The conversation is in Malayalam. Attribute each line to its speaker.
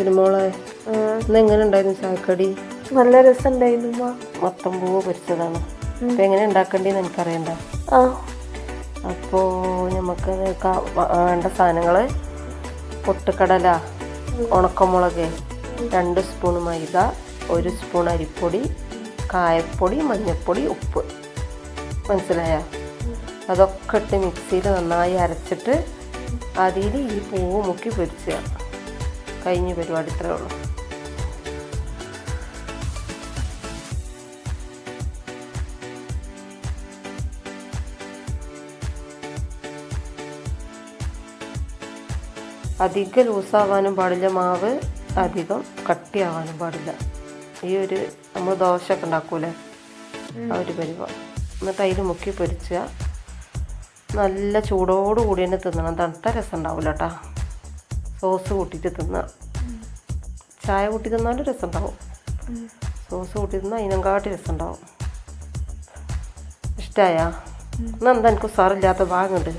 Speaker 1: ഇന്ന് എങ്ങനെ ഉണ്ടായിരുന്നു ചായക്കടി?
Speaker 2: നല്ല രസമുണ്ടായിരുന്നു
Speaker 1: മൊത്തം പൂവ് പൊരിച്ചതാണ്. അപ്പം എങ്ങനെ ഉണ്ടാക്കേണ്ടതെന്ന് എനിക്കറിയണ്ട.
Speaker 2: അപ്പോ
Speaker 1: അപ്പോൾ നമുക്ക് വേണ്ട സാധനങ്ങൾ പൊട്ടുകടല ഉണക്കമുളക് രണ്ട് സ്പൂൺ മൈദ ഒരു സ്പൂൺ അരിപ്പൊടി കായപ്പൊടി മഞ്ഞൾപ്പൊടി ഉപ്പ്. മനസ്സിലായ? അതൊക്കെ ഇട്ട് മിക്സിയിൽ നന്നായി അരച്ചിട്ട് അതിൽ ഈ പൂവ് മുക്കി പൊരിച്ചുക കഴിഞ്ഞ പരിപാടി ഇത്രേ ഉള്ളൂ. അധികം ലൂസാവാനും പാടില്ല മാവ് അധികം കട്ടിയാവാനും പാടില്ല. ഈ ഒരു നമ്മൾ ദോശയൊക്കെ ഉണ്ടാക്കൂലേ? ആ ഒരു പരിപാടി. എന്നിട്ട് അതിൽ മുക്കി പൊരിച്ചുക നല്ല ചൂടോട് കൂടി തന്നെ തിന്നണം. തണുത്ത രസം ഉണ്ടാവില്ല കേട്ടോ സോസ് കൂട്ടിയിട്ട് തിന്നുക ചായ കൂട്ടി തിന്നാലും രസം ഉണ്ടാവും സോസ് കൂട്ടി തിന്നാൽ അതിനെക്കാട്ടി രസം ഉണ്ടാവും ഇഷ്ടമായ എന്താ എനിക്ക് സാറില്ലാത്ത ഭാഗമുണ്ട്